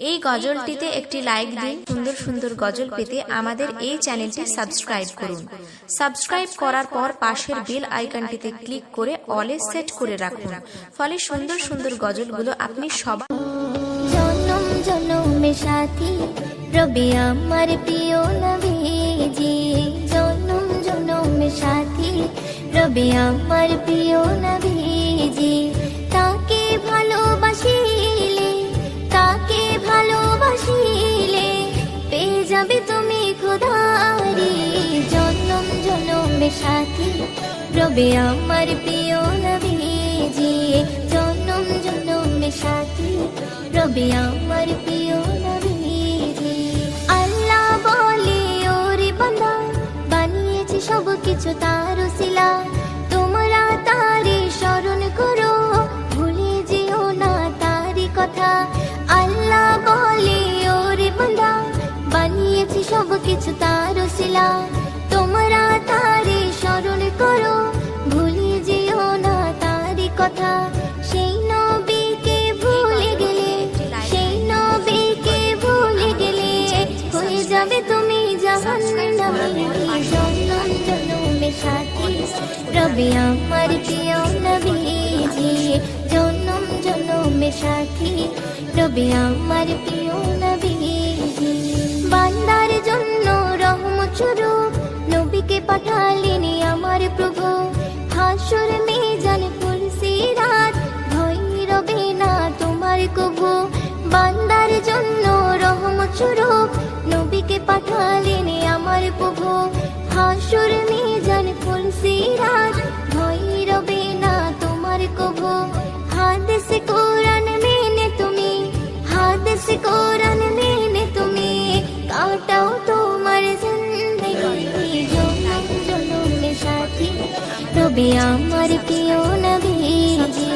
এই গজলটিতে একটি লাইক দিন, সুন্দর সুন্দর গজল পেতে আমাদের এই চ্যানেলটি সাবস্ক্রাইব করুন। সাবস্ক্রাইব করার পর পাশের বেল আইকনটিতে ক্লিক করে অলে সেট করে রাখুন। ফলে সুন্দর সুন্দর গজলগুলো আপনি সবার জনম জনমে সাথী, রবি আমার প্রিয় নবীজি। জনম জনমে সাথী, রবি আমার প্রিয় নবীজি। রবি আমার প্রিয় নবীজি জনম, জনমে সাথী। রবি আমার প্রিয় নবীজি আল্লাহ বলে, ওরে বান্দা, বানিয়েছে সব কিছু তার শিলা তোমরা তারে স্মরণ করো, ভুলে যেও না তারি কথা। আল্লাহ বলে, ওরে বান্দা, বানিয়েছে সব কিছু তার শিলা কথা, সেই নবীকে ভুলে গেলে, সেই নবীকে ভুলে গেলে হয়ে যাবে তুমি জাহান্নামী। জনম জনমে সাথী রবি আমার প্রিয় নবীজি, জনম রবি আমার প্রিয় নবীজি, বান্দার জন্য রহমত স্বরূপ। নবীকে পাঠালেন আমার প্রভু, হাসুর মেজান স্বরূপ নবীকে পাঠালেন আমার প্রভু। হাসুর মেজান তুলসী রাত ভয় না তোমার কোরআন মেনে তুমি, হাদিস কোরআন মেনে তুমি, কাটাও তোমার জিন্দগি। জনম জনমে সাথী রবি আমার প্রিয় নবীজি।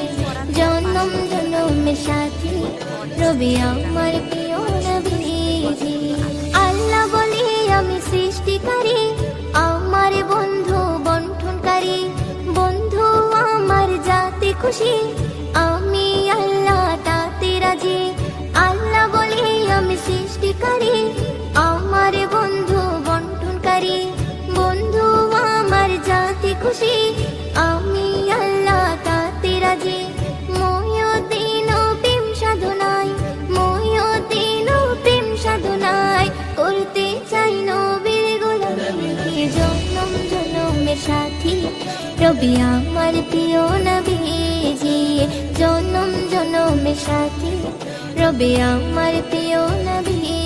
জনম জনমে সাথী রবি আমার সৃষ্টিকারী আমার বন্ধু বন্ঠনকারী বন্ধু আমার জাতি খুশি। রবি আমার প্রিয় নবীজি জনম জনমের সাথী। রবি আমার প্রিয় নবীজি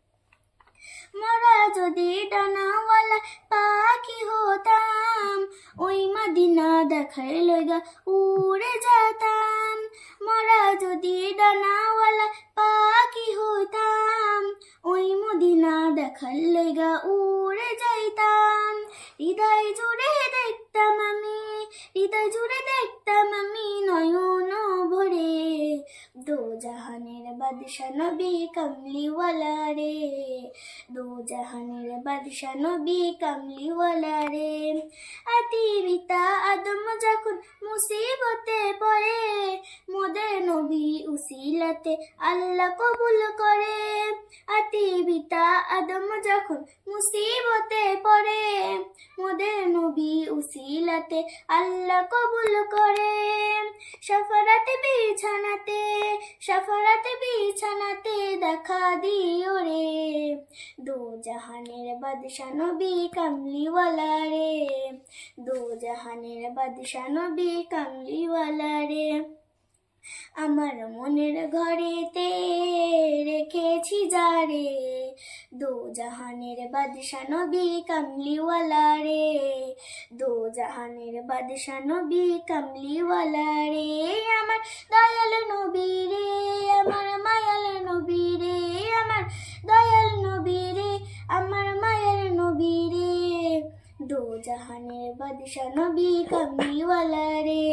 মোরা যদি ডানাওয়ালা পাখি হতাম, ওই মাদিনা দেখার লইগা উড়ে যেতাম। মরা যদি ডানাওয়ালা পাখি হতাম, ওই মদিনা দেখার লইগা উড়ে যাইতাম। হৃদয় জুড়ে দেখতাম আমি, হৃদয় জুড়ে দেখতাম আমি দো জাহানের বাদশা নবী কামলিওয়ালা রে দো জাহানের বাদশা নবী কামলিওয়ালা রে আতি পিতা আদম যখন মুসিবতে পড়ে মোদের নবী উসিলাতে আল্লাহ কবুল করে আতি পিতা আদম যখন মুসিবতে পড়ে মোদের নবী উসিলাতে আল্লাহ কবুল করে। সফরাতে, বিছানাতে সফরাতে, বিছানাতে দেখা দিও রে। দো জাহানের বাদশা নবী কামলিওয়ালা রে। দো জাহানের বাদশা নবী কামলিওয়ালা রে। আমার মনের ঘরেতে রেখেছি যারে দো জাহানের বাদশা নবী কামলিওয়ালা রে দো জাহানের বাদশা নবী কামলিওয়ালা রে আমার দয়াল নবী রে আমার মায়াল নবী রে আমার দয়াল নবী রে আমার মায়ার নবী রে দো জাহানের বাদশা নবী কামলিওয়ালা রে